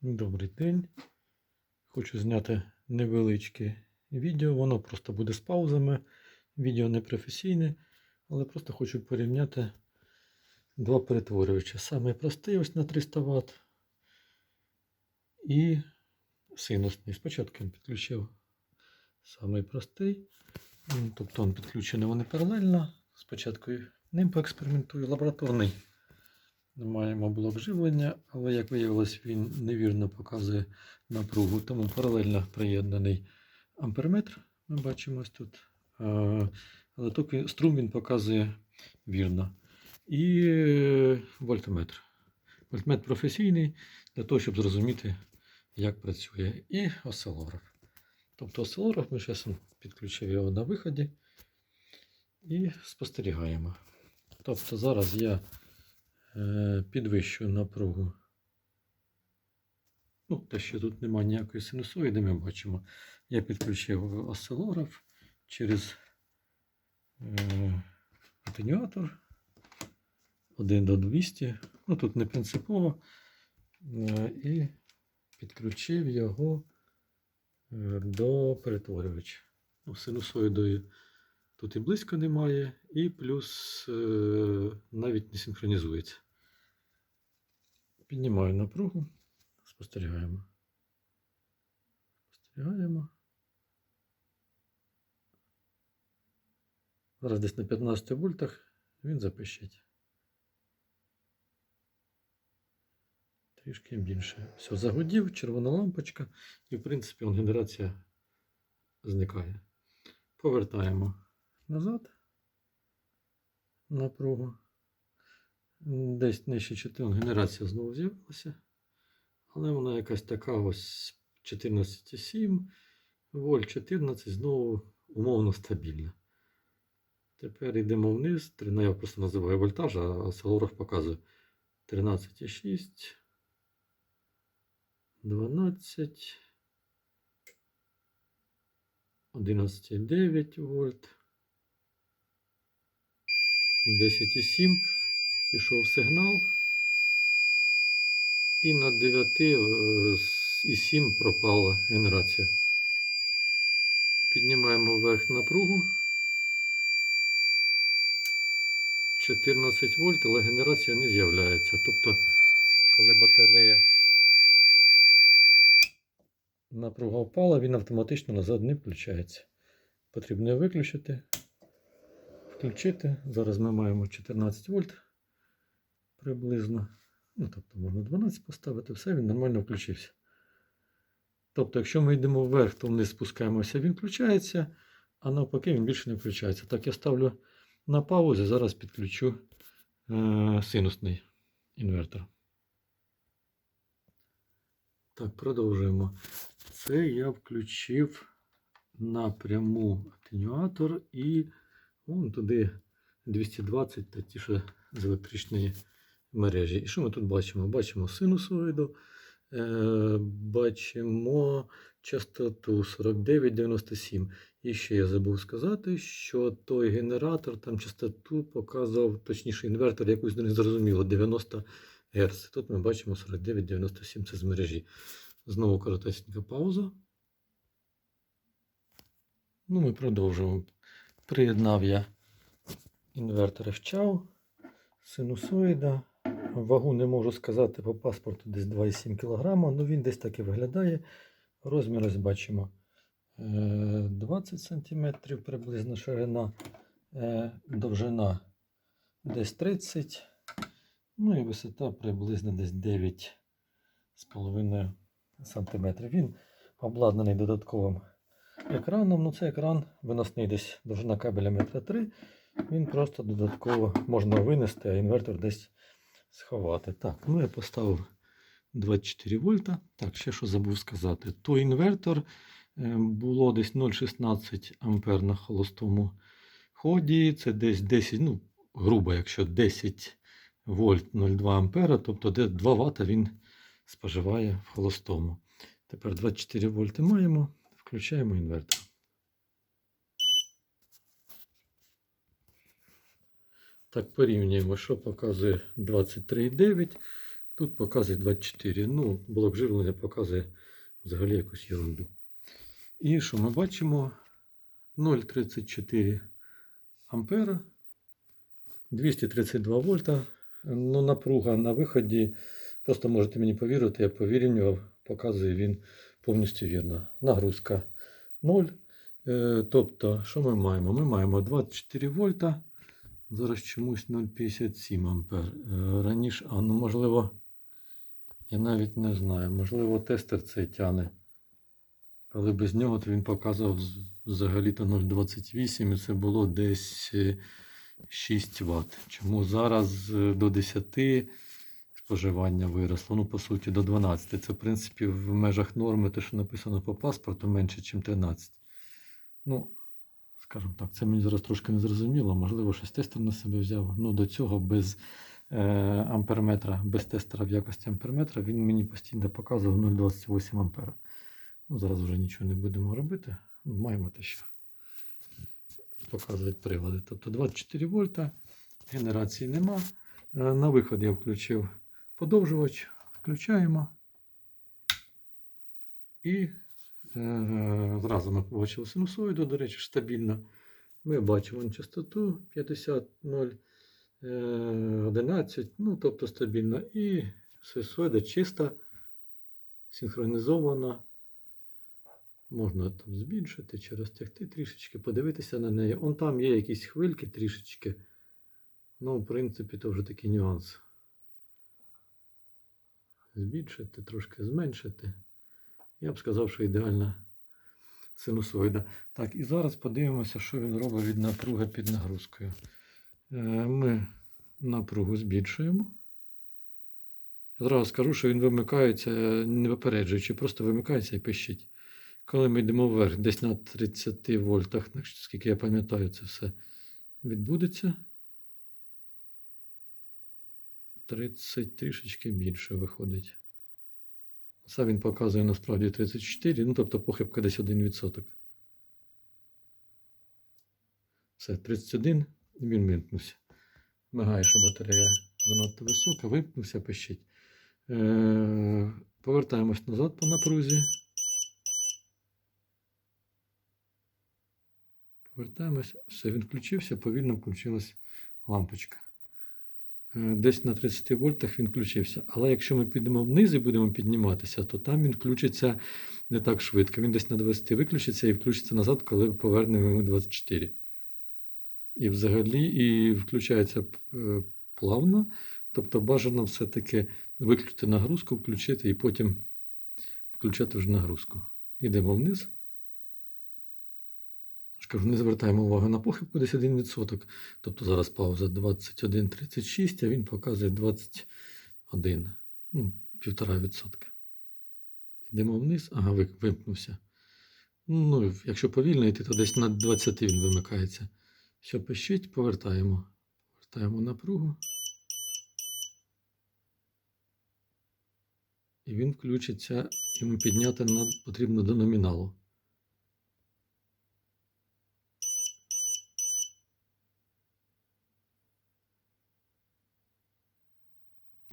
Добрий день. Хочу зняти невеличке відео. Воно просто буде з паузами. Відео не професійне, але просто хочу порівняти два перетворювача. Самий простий ось на 300 Вт і синусний. Спочатку я підключив самий простий. Тобто він підключений вони паралельно. Спочатку ним поекспериментую. Лабораторний. Маємо блок живлення, але, як виявилось, він невірно показує напругу, тому паралельно приєднаний амперметр. Ми бачимо ось тут. Але тут струм він показує вірно. І е, вольтметр. Вольтметр професійний для того, щоб зрозуміти, як працює. І осцилограф. Тобто осцилограф ми зараз підключив його на виході і спостерігаємо. Тобто зараз я підвищую напругу. Ну, те, що тут немає ніякої синусоїди, ми бачимо. Я підключив осцилограф через е, атенюатор 1 до 200. Ну, тут не принципово. Е, і підключив його е, до перетворювача. Ну, синусоїдою тут і близько немає, і плюс е, навіть не синхронізується. Піднімаю напругу, спостерігаємо. Спостерігаємо. Зараз десь на 15 вольтах він запищить. Трішки більше. Все, загудів, червона лампочка, і в принципі он, генерація зникає. Повертаємо назад напругу. Десь нижче 4 генерація знову з'явилася. Але вона якась така ось 14,7 вольт 14 знову умовно стабільна. Tепер йдемо вниз. Ну, Я просто називаю вольтаж, а осцилограф показує 13,6, 12, 11,9 вольт. 10,7 пішов сигнал. І на 9,7 пропала генерація. Піднімаємо вверх напругу. 14 вольт, але генерація не з'являється. Тобто, коли батарея напруга впала, він автоматично назад не включається. Потрібно виключити, включити. Зараз ми маємо 14 вольт приблизно. Ну, тобто можна 12 поставити, все, він нормально включився. Тобто, якщо ми йдемо вверх, то вниз спускаємося, він включається, а навпаки, він більше не включається. Так, я ставлю на паузу, зараз підключу е, синусний інвертор. Так, продовжуємо. Це я включив напряму атенюатор і вон туди 220 та ті, що з електричної мережі. І що ми тут бачимо? Бачимо синусоїду, е, бачимо частоту 4997. І ще я забув сказати, що той генератор там частоту показував, точніше, інвертор якусь незрозуміло, 90 Гц. Тут ми бачимо 4997 це з мережі. Знову коротесенька пауза. Ну, ми продовжуємо. Приєднав я інвертор FCHAO, синусоїда. Вагу не можу сказати по паспорту десь 2,7 кг, ну він десь так і виглядає. Ось бачимо е, 20 см приблизно ширина, е, довжина десь 30 Ну і висота приблизно десь 9,5 см. Він обладнаний додатковим екраном. Ну, це екран виносний десь довжина кабеля 1,3 м. Він просто додатково можна винести, а інвертор десь сховати. Так, ну я поставив 24 вольта. Так, ще що забув сказати. Той інвертор е, було десь 0,16 ампер на холостому ході. Це десь 10, ну, грубо, якщо 10 вольт 0,2 ампера, тобто де 2 Вт він споживає в холостому. Тепер 24 вольти маємо, включаємо інвертор. Так, порівнюємо, що показує 23,9. Тут показує 24. Ну, блок живлення показує взагалі якусь ерунду. І що ми бачимо? 0,34 ампера, 232 вольта. Ну, напруга на виході. Просто можете мені повірити, я повірював, показує він повністю вірно. Нагрузка 0. Е, тобто, що ми маємо? Ми маємо 24 вольта. Зараз чомусь 0,57 ампер. Е, раніше, а ну можливо, я навіть не знаю. Можливо, тестер цей тяне. Але без нього то він показував взагалі-то 0,28 і це було десь е, 6 Вт. Чому зараз е, до 10 споживання виросло? Ну, по суті, до 12. Це, в принципі, в межах норми, те, що написано по паспорту, менше, ніж 13. Ну, скажімо так, це мені зараз трошки не зрозуміло. Можливо, щось тестер на себе взяв. Ну, до цього без е, амперметра, без тестера в якості амперметра, він мені постійно показував 0,28 ампера. Ну, зараз вже нічого не будемо робити. Ну, маємо те, що показують прилади. Тобто 24 вольта, генерації нема. Е, На виход я включив подовжувач, включаємо. І зразу ми побачили синусоїду, до речі, стабільно. Ми бачимо частоту 50 0, е, 11, ну, тобто стабільно. І синусоїда чиста, синхронізована. Можна там збільшити чи розтягти трішечки, подивитися на неї. Он там є якісь хвильки трішечки. Ну, в принципі, то вже такий нюанс. Збільшити, трошки зменшити. Я б сказав, що ідеальна синусоїда. Так, і зараз подивимося, що він робить від напруги під нагрузкою. Е, Ми напругу збільшуємо. Я зразу скажу, що він вимикається, не випереджуючи, просто вимикається і пищить. Коли ми йдемо вверх, десь на 30 вольтах, наскільки я пам'ятаю, це все відбудеться. 30 трішечки більше виходить. Це він показує насправді 34, ну тобто похибка десь 1%. Все, 31, він вимкнувся. Мигає, що батарея занадто висока, вимкнувся, пищить. Е, повертаємось назад по напрузі. Повертаємось. Все, він включився, повільно включилась лампочка. Е, Десь на 30 вольтах він включився. Але якщо ми підемо вниз і будемо підніматися, то там він включиться не так швидко. Він десь на 20 виключиться і включиться назад, коли повернемо йому 24. І взагалі і включається е, плавно. Тобто бажано все-таки виключити нагрузку, включити і потім включати вже нагрузку. Йдемо вниз. Кажу, не звертаємо увагу на похибку десь 1%. Тобто зараз пауза 21,36, а він показує 21, ну, 1,5%. Йдемо вниз, ага, вимкнувся. Ну, якщо повільно йти, то десь на 20 він вимикається. Що пищить, повертаємо. Повертаємо напругу. І він включиться, йому підняти потрібно до номіналу.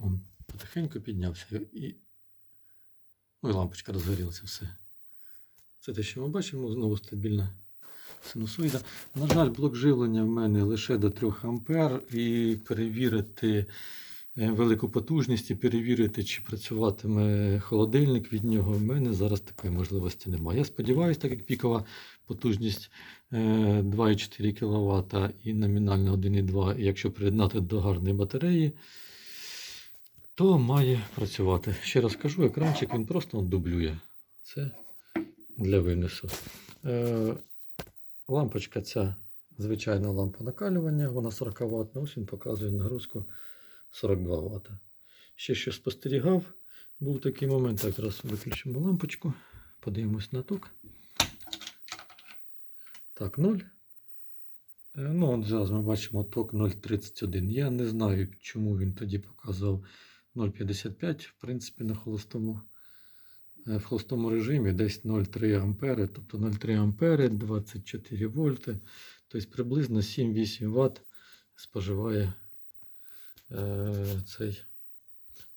Он потихеньку піднявся і. Ну і лампочка розгорілася все. Це те, що ми бачимо, знову стабільна синусоїда. На жаль, блок живлення в мене лише до 3 А і перевірити е, велику потужність і перевірити, чи працюватиме холодильник від нього. В мене зараз такої можливості немає. Я сподіваюся, так як пікова потужність е, 2,4 кВт і номінальна 1,2, і якщо приєднати до гарної батареї, то має працювати. Ще раз кажу, екранчик він просто дублює. Це для винесу. Е, лампочка ця звичайна лампа накалювання, вона 40 Вт, ось він показує нагрузку 42 Вт. Ще що спостерігав, був такий момент. Так, зараз виключимо лампочку, подивимось на ток. Так, 0. Е, Ну, от зараз ми бачимо ток 0,31. Я не знаю, чому він тоді показував 0,55. В принципі, на холостому, е, в холостому режимі десь 0,3 ампери, тобто 0,3 ампери, 24 вольти. Тобто приблизно 7-8 Вт споживає е, цей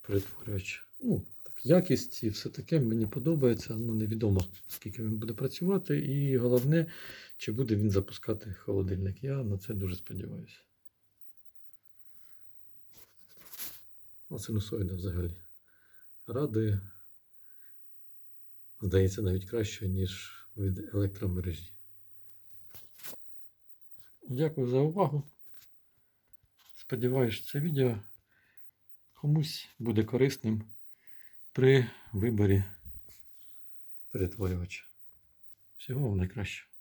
перетворювач. Ну, так, якість і все таке мені подобається. Ну, невідомо, скільки він буде працювати. І головне, чи буде він запускати холодильник. Я на це дуже сподіваюся. Ну, синусоїда взагалі радує. Здається, навіть краще, ніж від електромережі. Дякую за увагу. Сподіваюсь, це відео комусь буде корисним при виборі перетворювача. Всього вам найкращого.